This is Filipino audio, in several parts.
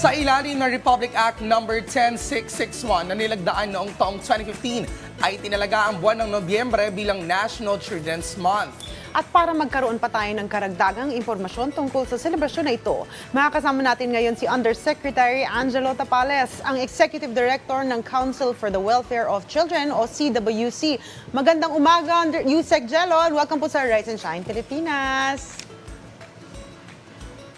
Sa ilalim ng Republic Act No. 10661 na nilagdaan noong taong 2015 ay tinalaga ang buwan ng Nobyembre bilang National Children's Month. At para magkaroon pa tayo ng karagdagang impormasyon tungkol sa selebrasyon na ito, makakasama natin ngayon si Undersecretary Angelo Tapales, ang Executive Director ng Council for the Welfare of Children o CWC. Magandang umaga, Under Yusek Jello, and welcome po sa Rise and Shine Pilipinas.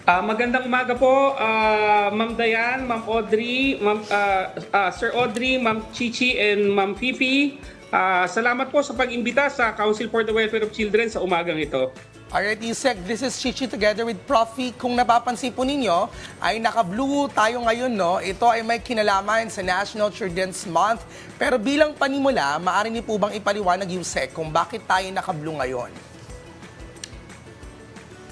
Ah, magandang umaga po, ah, Ma'am Dayan, Ma'am Audrey, Ma'am, ah, ah, Sir Audrey, Ma'am Chichi, and Ma'am Fifi. Ah, salamat po sa pag-imbita sa Council for the Welfare of Children sa umagang ito. Alright, Isek, this is Chichi together with Profi. Kung napapansin po ninyo, ay naka-blue tayo ngayon, no? Ito ay may kinalaman sa National Children's Month. Pero bilang panimula, maaari niyo po bang ipaliwanag, Yusek, kung bakit tayo naka-blue ngayon?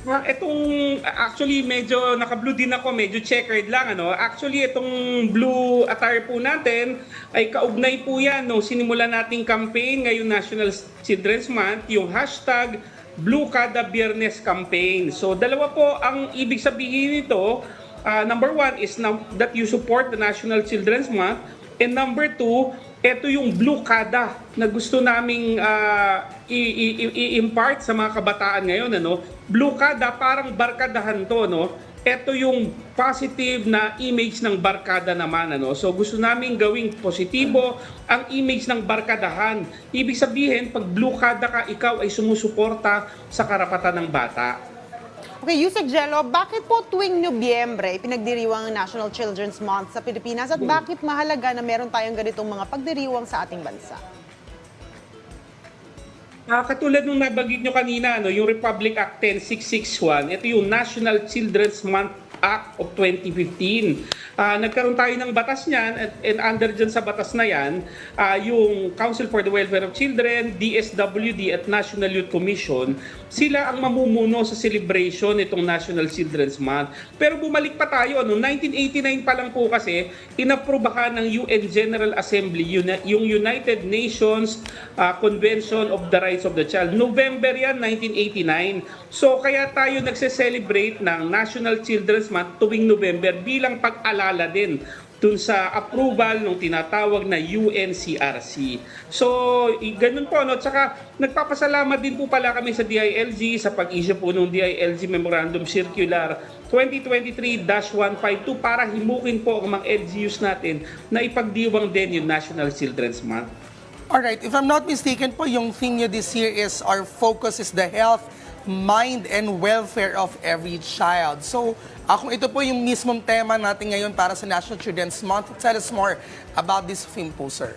Ah, Itong, actually medyo naka-blue din ako, medyo checkered lang. Ano? Actually, itong blue attire po natin ay kaugnay po yan. No? Sinimula nating campaign ngayon National Children's Month, yung hashtag Blue Kada Biyernes Campaign. So dalawa po ang ibig sabihin nito. Ah, number one is na, that you support the National Children's Month. And number two, ito yung blue kada na gusto naming ah, i- i- i-impart sa mga kabataan ngayon. Ano? Blue kada, parang barkadahan to. No? Ito yung positive na image ng barkada naman. Ano? So gusto naming gawing positibo ang image ng barkadahan. Ibig sabihin, pag blue kada ka, ikaw ay sumusuporta sa karapatan ng bata. Okay, Yusek Jello, bakit po tuwing Nobyembre pinagdiriwang ang National Children's Month sa Pilipinas at bakit mahalaga na meron tayong ganitong mga pagdiriwang sa ating bansa? Ah, katulad nung nabagit nyo kanina, no, yung Republic Act 10661, ito yung National Children's Month Act of 2015. Ah, nagkaroon tayo ng batas niyan at and under dyan sa batas na yan, ah, yung Council for the Welfare of Children, DSWD at National Youth Commission, sila ang mamumuno sa celebration nitong National Children's Month. Pero bumalik pa tayo, no, 1989 pa lang po kasi, inaprubahan ng UN General Assembly yung United Nations ah, Convention of the Rights of the Child. November yan, 1989. So kaya tayo nagse-celebrate ng National Children's Month tuwing November bilang pag-alala din dun sa approval ng tinatawag na UNCRC. So, ganun po, no? Tsaka, nagpapasalamat din po pala kami sa DILG sa pag-issue po ng DILG Memorandum Circular 2023-152 para himukin po ang mga LGUs natin na ipagdiwang din yung National Children's Month. Alright, if I'm not mistaken po, yung theme nyo this year is our focus is the health, mind, and welfare of every child. So, akong ito po yung mismong tema natin ngayon para sa National Children's Month. Tell us more about this theme po, sir.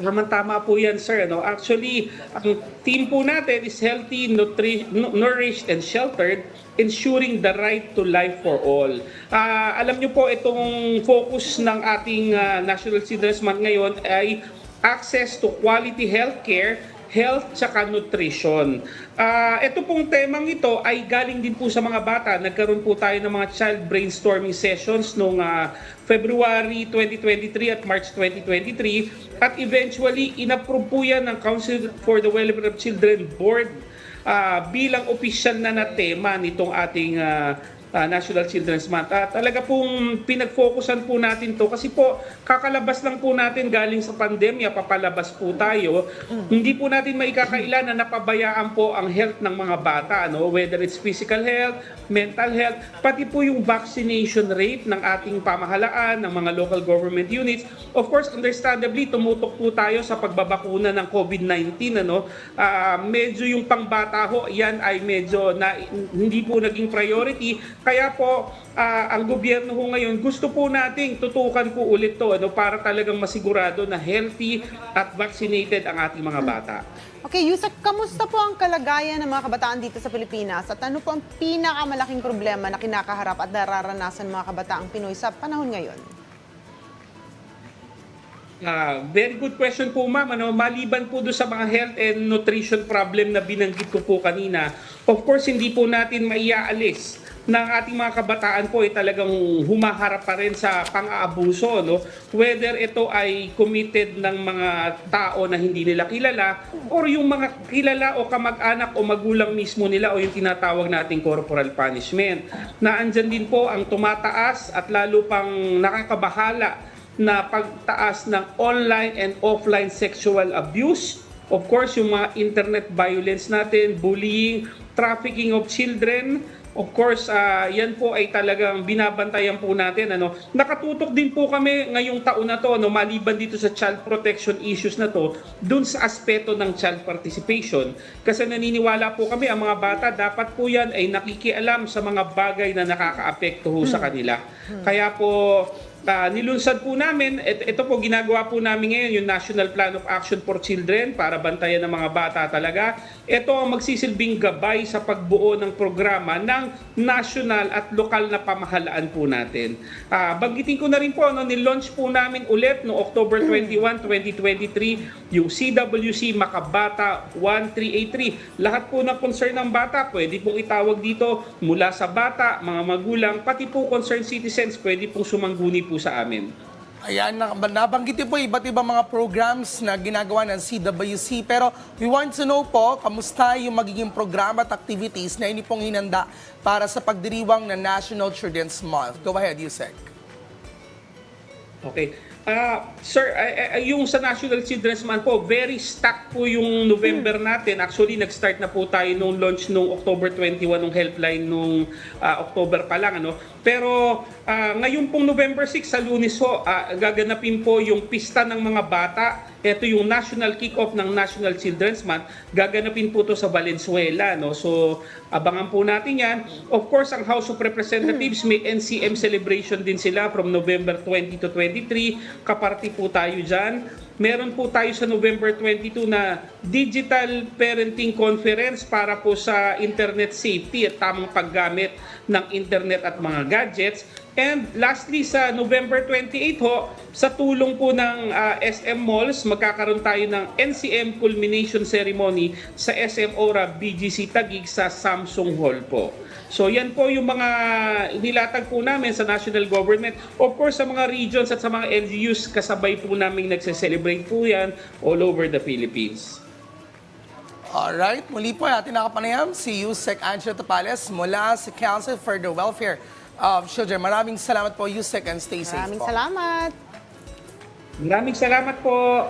Tama-tama po yan, sir. Ano? Actually, ang team po natin is healthy, nutri- nu- nourished, and sheltered, ensuring the right to life for all. Ah, alam niyo po, itong focus ng ating ah, National Children's Month ngayon ay access to quality healthcare health tsaka nutrition. Ah, ito pong temang ito ay galing din po sa mga bata. Nagkaroon po tayo ng mga child brainstorming sessions noong ah, February 2023 at March 2023 at eventually inapprove po yan ng Council for the Welfare of Children Board ah, bilang opisyal na na tema nitong ating ah, ah, National Children's Month. At talaga pong pinag-focusan po natin to kasi po kakalabas lang po natin galing sa pandemya, papalabas po tayo. Hindi po natin maikakailan na napabayaan po ang health ng mga bata, ano? whether it's physical health, mental health, pati po yung vaccination rate ng ating pamahalaan, ng mga local government units. Of course, understandably, tumutok po tayo sa pagbabakuna ng COVID-19. Ano? Ah, medyo yung pangbata ho, yan ay medyo na, hindi po naging priority. Kaya po, ah, ang gobyerno ho ngayon, gusto po nating tutukan po ulit to ano, para talagang masigurado na healthy at vaccinated ang ating mga bata. Okay, Yusek, kamusta po ang kalagayan ng mga kabataan dito sa Pilipinas at ano po ang pinakamalaking problema na kinakaharap at nararanasan mga kabataang Pinoy sa panahon ngayon? Ah, very good question po ma'am. Ano, maliban po doon sa mga health and nutrition problem na binanggit ko po kanina, of course hindi po natin maiaalis na ating mga kabataan po ay talagang humaharap pa rin sa pang-aabuso. No? Whether ito ay committed ng mga tao na hindi nila kilala or yung mga kilala o kamag-anak o magulang mismo nila o yung tinatawag nating corporal punishment. Na andyan din po ang tumataas at lalo pang nakakabahala na pagtaas ng online and offline sexual abuse. Of course, yung mga internet violence natin, bullying, trafficking of children. Of course, ah, yan po ay talagang binabantayan po natin. Ano. Nakatutok din po kami ngayong taon na to, no, maliban dito sa child protection issues na to, dun sa aspeto ng child participation. Kasi naniniwala po kami, ang mga bata, dapat po yan ay nakikialam sa mga bagay na nakakaapekto ho sa kanila. Kaya po, Ah, nilunsad po namin, ito, ito po ginagawa po namin ngayon, yung National Plan of Action for Children para bantayan ng mga bata talaga. Ito ang magsisilbing gabay sa pagbuo ng programa ng national at lokal na pamahalaan po natin. Ah, banggitin ko na rin po, no, nilaunch po namin ulit no October 21, 2023, yung CWC Makabata 1383. Lahat po ng concern ng bata, pwede pong itawag dito mula sa bata, mga magulang, pati po concerned citizens, pwede pong sumangguni po sa amin. Ayan, na- nabanggit po iba't ibang mga programs na ginagawa ng CWC. Pero we want to know po, kamusta yung magiging programa at activities na ini pong hinanda para sa pagdiriwang ng National Children's Month. Go ahead, Yusek. Okay. Ah, sir, ay- yung sa National Children's Month po, very stuck po yung November natin. Actually, nag-start na po tayo nung launch nung October 21 ng helpline nung ah, October pa lang ano. Pero ah, ngayon pong November 6 sa Lunes po, ah, gaganapin po yung pista ng mga bata. Ito yung national kick-off ng National Children's Month. Gaganapin po to sa Valenzuela. No? So, abangan po natin yan. Of course, ang House of Representatives may NCM celebration din sila from November 20 to 23. Kaparti po tayo dyan. Meron po tayo sa November 22 na Digital Parenting Conference para po sa internet safety at tamang paggamit ng internet at mga gadgets. And lastly, sa November 28 ho, sa tulong po ng ah, SM Malls, magkakaroon tayo ng NCM Culmination Ceremony sa SM Aura BGC Taguig sa Samsung Hall po. So yan po yung mga nilatag po namin sa national government. Of course, sa mga regions at sa mga LGUs, kasabay po namin nagse-celebrate po yan all over the Philippines. Alright, muli po natin nakapanayam si Yusek Angelo Tapales mula sa Council for the Welfare of Children. Maraming salamat po, Yusek, and stay safe Maraming po. salamat. Maraming salamat po.